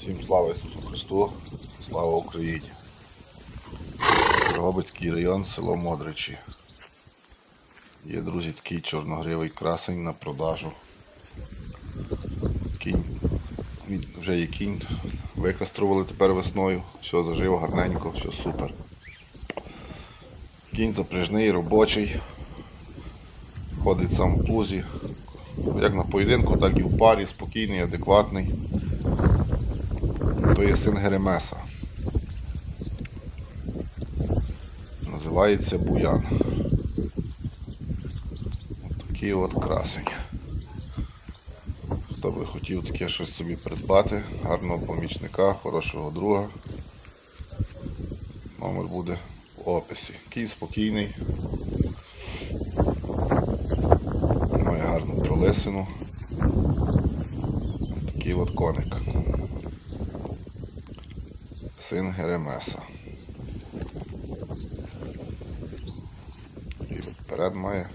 Всім слава Ісусу Христу, слава Україні. Дрогобицький район, село Модричі. Є, друзі, такий чорногривий красень на продажу. Кінь. Вже є кінь. Викастрували тепер весною. Все зажило гарненько, все супер. Кінь запряжний, робочий. Ходить сам в плузі. Як на поєдинку, так і в парі, спокійний, адекватний. То є син Геремеса. Називається Буян. От такий от красень. Хто би хотів таке щось собі придбати, гарного помічника, хорошого друга. Номер буде в описі. Кінь спокійний. Має гарну пролисину. Такий от коник. Син Геремеса. І вперед має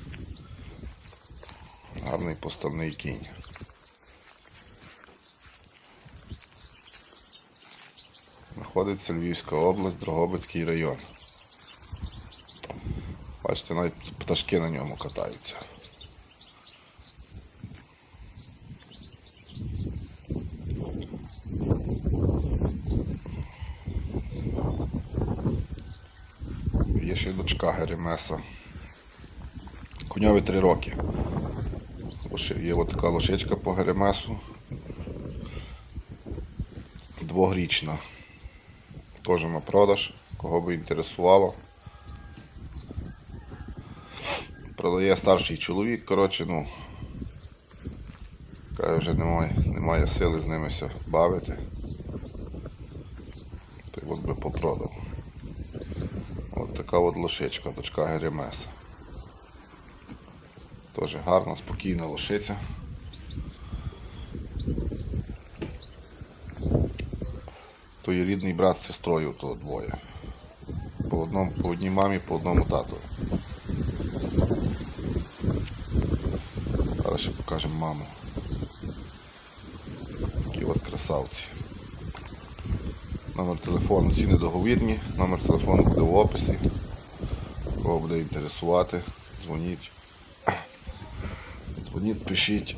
гарний поставний кінь. Знаходиться Львівська область, Дрогобицький район. Бачите, навіть пташки на ньому катаються. Є ще й дочка Геремеса. Коньові три роки. Є от така лошечка по Геремесу. Двогрічна. Теж на продаж, кого би інтересувало. Продає старший чоловік, коротше, ну. Каже, вже немає, немає сили з ними ся бавити. Й от би попродав. От така от лошичка, дочка Геремеса. Теж гарна, спокійна лошиця. То є рідний брат з сестрою, то двоє. По, одному, по одній мамі, по одному тату. Але ще покажемо маму. Такі от красавці. Номер телефону ціни договірні, номер телефону буде в описі. Кого буде інтересувати, дзвоніть. Дзвоніть, пишіть.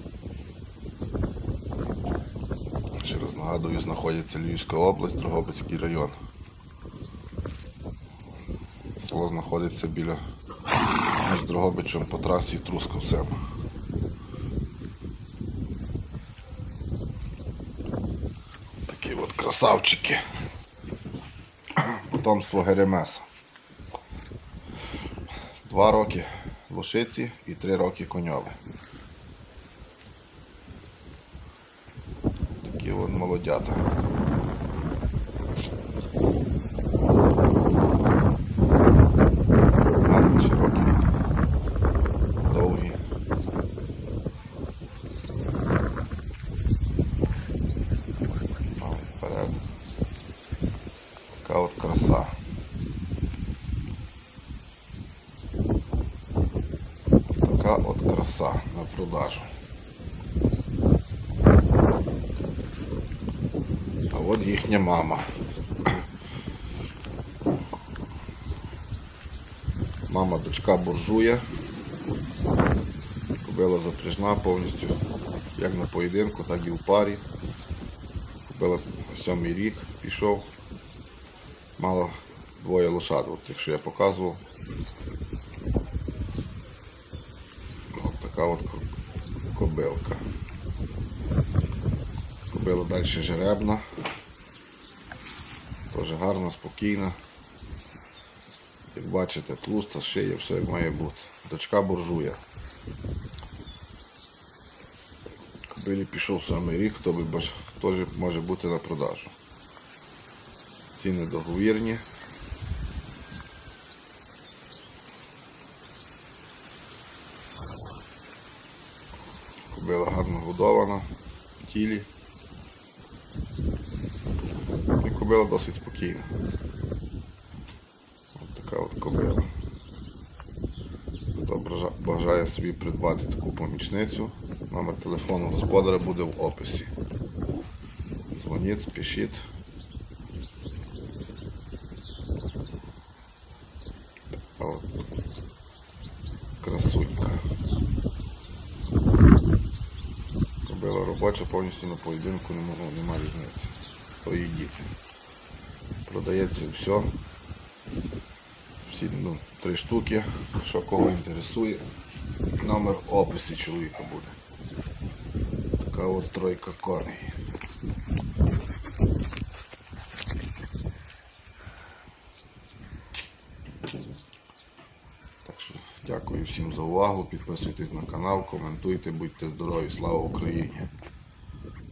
Ще раз нагадую, знаходиться Львівська область, Дрогобицький район. Село знаходиться біля між Дрогобичем по трасі і Трускавцем. Такі от красавчики. Потомство Геремеса. Два роки лошиці і три роки коньови. Такі от молодята. Гарні, широкі, довгі. Ну, вперед. Така от краса. Така от краса на продажу. А от їхня мама. Мама дочка буржуя. Кобила запряжна повністю, як на поєдинку, так і в парі. Кобила сьомий рік пішов. Мало двоє лошад, от якщо я показував. От така от кобилка. Кобила далі жеребна. Теж гарна, спокійна. Як бачите, тлуста, шия, все як має бути. Дочка буржуя. Кобилі пішов саме рік, хто би теж може бути на продажу. Ціни договірні. Кобила гарно годована в тілі. І кобила досить спокійна. Ось така от кобила. Хто бажає собі придбати таку помічницю, номер телефону господаря буде в описі. Дзвоніть, пишіть. А от красунька. Кобила робоча, повністю на поєдинку нема, різниці. То. Продається все. Всі ну, три штуки. Що кого інтересує. Номер описі чоловіка буде. Така от тройка коней. Так що дякую всім за увагу. Підписуйтесь на канал, коментуйте, будьте здорові, слава Україні!